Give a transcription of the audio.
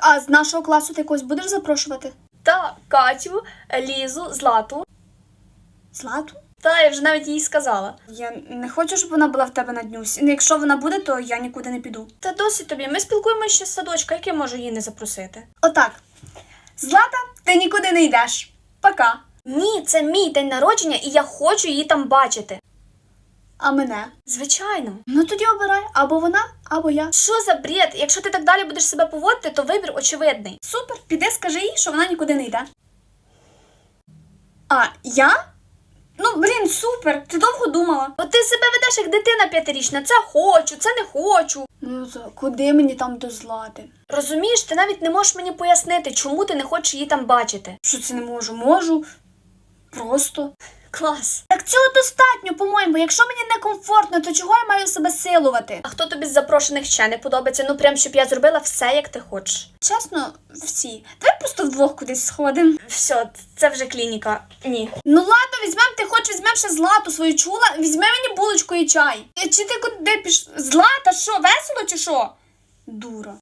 А з нашого класу ти когось будеш запрошувати? Та Катю, Лізу, Злату. Злату? Та я вже навіть їй сказала. Я не хочу, щоб вона була в тебе на днюсь. Якщо вона буде, то я нікуди не піду. Та досить тобі. Ми спілкуємося ще з садочка, як я можу її не запросити. Отак. Злата, ти нікуди не йдеш. Пока. Ні, це мій день народження, і я хочу її там бачити. А мене? Звичайно. Ну тоді обирай або вона, або я. Що за бред? Якщо ти так далі будеш себе поводити, то вибір очевидний. Супер, піди, скажи їй, що вона нікуди не йде. А я? Ну, блін, супер. Ти довго думала. От ти себе ведеш як дитина п'ятирічна. Це хочу, це не хочу. Ну, то куди мені там до злати? Розумієш, ти навіть не можеш мені пояснити, чому ти не хочеш її там бачити. Що це не можу? Можу. Просто. Клас. Так цього достатньо, по-моєму. Якщо мені некомфортно, то чого я маю себе силувати? А хто тобі з запрошених ще не подобається? Ну прям щоб я зробила все, як ти хочеш. Чесно, всі. Давай просто вдвох кудись сходимо. Все, це вже клініка. Ні. Ну ладно, візьмем, ти хоч візьмем ще злату свою чула, візьми мені булочку і чай. Чи ти куди піш? Злата, що, весело чи що? Дура.